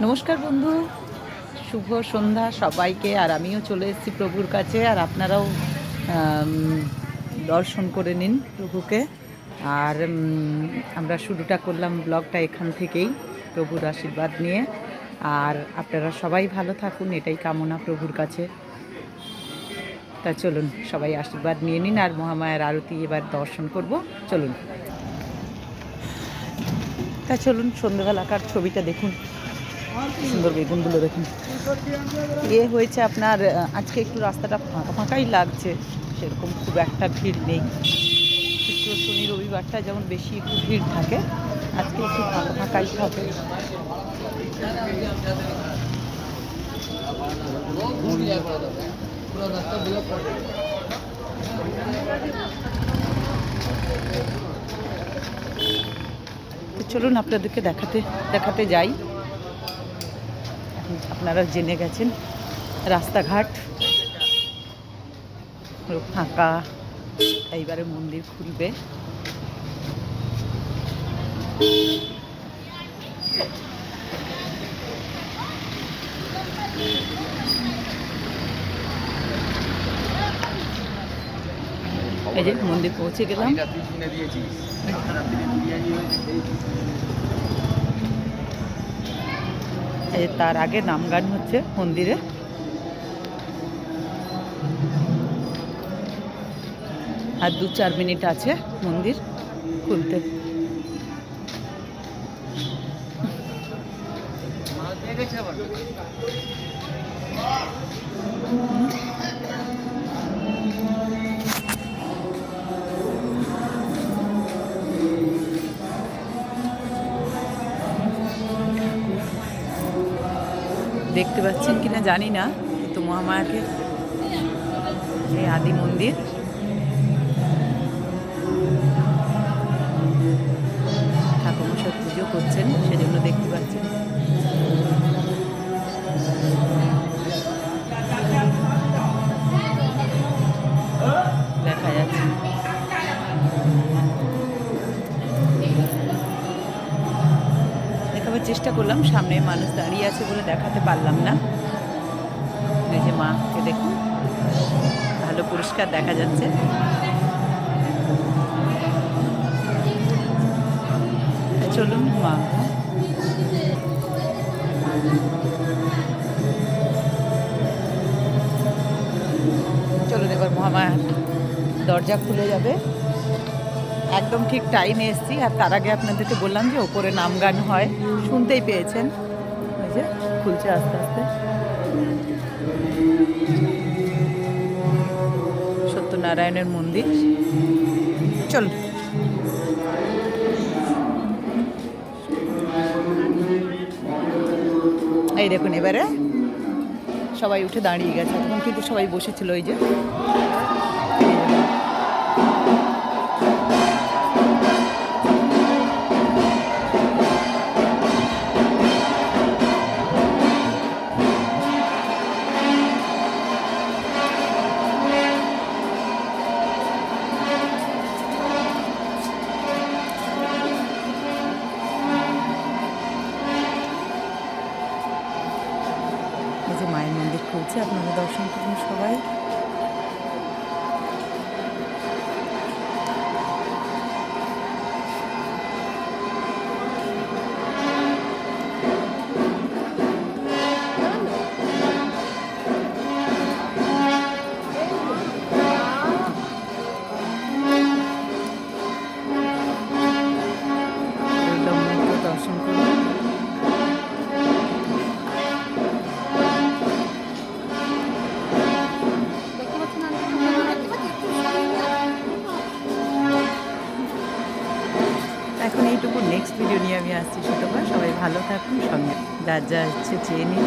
নমস্কার বন্ধু। শুভ সন্ধ্যা সবাইকে। আর আমিও চলে এসেছি প্রভুর কাছে। আর আপনারাও দর্শন করে নিন প্রভুকে। আর আমরা শুরুটা করলাম ব্লগটা এখান থেকেই প্রভুর আশীর্বাদ নিয়ে। আর আপনারা সবাই ভালো থাকুন, এটাই কামনা প্রভুর কাছে। তা চলুন, সবাই আশীর্বাদ নিয়ে নিন আর মহামায়ার আরতি এবার দর্শন করব। চলুন। তা চলুন, সন্ধ্যেবেলাকার ছবিটা দেখুন। সুন্দর বেগুনগুলো দেখুন। এ হয়েছে আপনার আজকে একটু রাস্তাটা ফাঁকা ফাঁকাই লাগছে, সেরকম খুব একটা ভিড় নেই। শুক্র, শনি, রবিবারটা যেমন বেশি একটু ভিড় থাকে, আজকে একটু ফাঁকা ফাঁকাই থাকে। চলুন আপনাদেরকে দেখাতে দেখাতে যাই। আপনারা জেনে গেছেন রাস্তাঘাট ফাঁকা এইবারে মন্দির খুলবে। এই যে মন্দির পৌঁছে গেলাম। তার আগে নাম গান হচ্ছে মন্দিরে। আর দু চার মিনিট আছে মন্দির খুলতে। দেখতে পাচ্ছেন কিনা জানি না তো মহামায়াকে এই আদি মন্দির। চেষ্টা করলাম, সামনে মানুষ দাঁড়িয়ে আছে বলে দেখাতে পারলাম না। এই যে মাকে দেখুন, ভালো পরিষ্কার দেখা যাচ্ছে। চলুন মা। চলুন এবার মহামায়া দরজা খুলে যাবে। একদম ঠিক টাইমে এসেছি। আর তার আগে আপনাদেরকে বললাম যে ওপরে নাম গান হয়। শুনতেই পেয়েছেন। ওই যে খুলছে আস্তে আস্তে। সত্যনারায়ণের মন্দির। চল। এই দেখুন এবারে সবাই উঠে দাঁড়িয়ে গেছে। তখন কিন্তু সবাই বসেছিল ওই যে। খুলছে আপনারা দর্শন করুন সবাই। এখন এইটুকু নেক্সট ভিডিও নিয়ে আমি আসছি শুধু সবাই ভালো থাকুন, সঙ্গে যার যা হচ্ছে চেয়ে নিন।